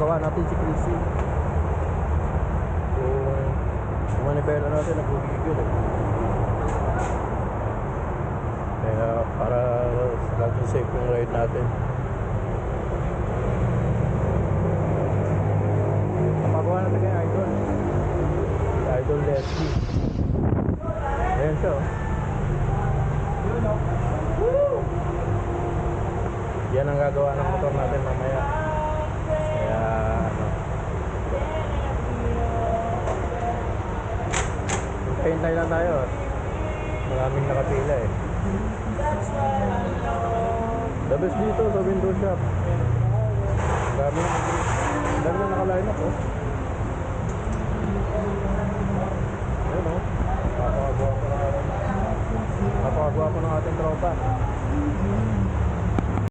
papagawa natin si Chrissy. Yung yung manibela natin nagugigil eh. Kaya para laging safe yung ride natin. Papagawa natin kay Idol. Idol Leslie. Ayan siya oh. Yan ang gagawa ng motor natin mamaya. Kaya ano. Hintay lang tayo. Maraming nakapila eh. The best dito sa window shop. Dami ang dami na nakaline up oh. Ayun oh. Napakagwa ko ng ating tropa.